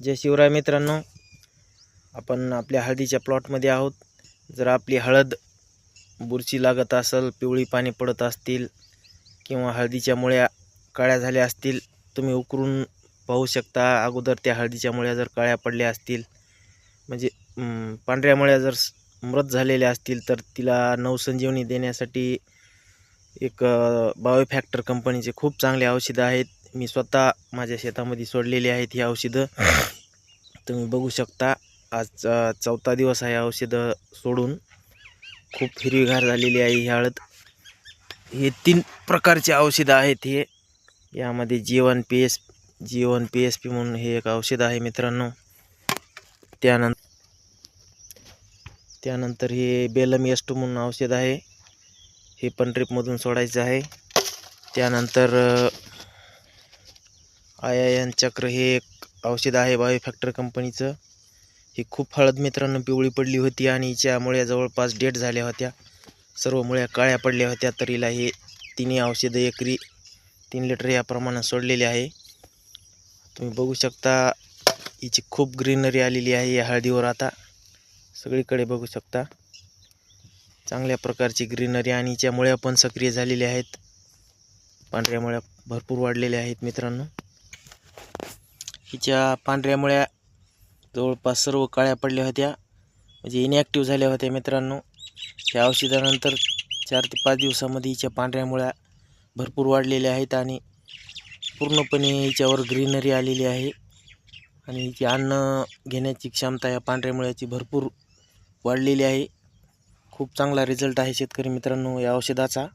जय शिवराय मित्रांनो. आपण आपल्या हळदीच्या प्लॉटमध्ये आहोत. जर आपली हळद बुरशी लागत असेल पिवळी पाणी पडत असतील किंवा हळदीच्या मुळ्या काळ्या झाल्या असतील तुम्ही उकरून पाहू शकता. अगोदर त्या हळदीच्या मुळ्या जर काळ्या पडल्या असतील म्हणजे पांढऱ्या मुळ्या जर मृत झालेल्या असतील तर तिला नवसंजीवनी देण्यासाठी एक बायोफॅक्टर कंपनीचे खूप चांगले औषधं आहेत. मी स्वतः माझ्या शेतामध्ये सोडलेली आहेत ही औषधं. तुम्ही बघू शकता आज चौथा दिवस आहे औषधं सोडून. खूप हिरवीगार झालेली आहे ही हळद. हे तीन प्रकारचे औषधं आहेत हे. यामध्ये Jeevan P S Jeevan P S P म्हणून हे एक औषध आहे मित्रांनो. त्यानंतर त्यानंतर हे बेलम एस्टो म्हणून औषध आहे. हे पण ट्रिपमधून सोडायचं आहे. त्यानंतर आय आय एन चक्र हे एक औषध आहे बायोफॅक्टर कंपनीचं ही खूप हळद मित्रांनो पिवळी पडली होती आणि हिच्या मुळ्या जवळपास डेट झाल्या होत्या. सर्व मुळ्या काळ्या पडल्या होत्या तर हिला हे तिन्ही औषधं एकरी तीन लिटर या प्रमाणात सोडलेले आहे. तुम्ही बघू शकता हिची खूप ग्रीनरी आलेली आहे या हळदीवर आता. सगळीकडे बघू शकता. चांगल्या प्रकारची ग्रीनरी आणि हिच्या मुळ्या पण सक्रिय झालेल्या आहेत. पांढऱ्या मुळ्या भरपूर वाढलेल्या आहेत मित्रांनो. हिच्या पांढऱ्या मुळ्या जवळपास सर्व काळ्या पडल्या होत्या. म्हणजे इनॅक्टिव्ह झाल्या होत्या मित्रांनो. या औषधानंतर चार ते पाच दिवसामध्ये हिच्या पांढऱ्या मुळ्या भरपूर वाढलेल्या आहेत आणि पूर्णपणे हिच्यावर ग्रीनरी आलेली आहे. आणि हिची अन्न घेण्याची क्षमता या पांढऱ्या मुळ्याची भरपूर वाढलेली आहे. खूप चांगला रिझल्ट आहे शेतकरी मित्रांनो या औषधाचा.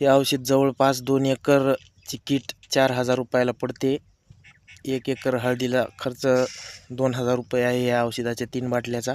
हे औषध जवळपास दोन एकरची किट चार हजार रुपयाला पडते. एक एकर हळदीला खर्च दोन हजार रुपये आहे या औषधाच्या तीन बाटल्याचा.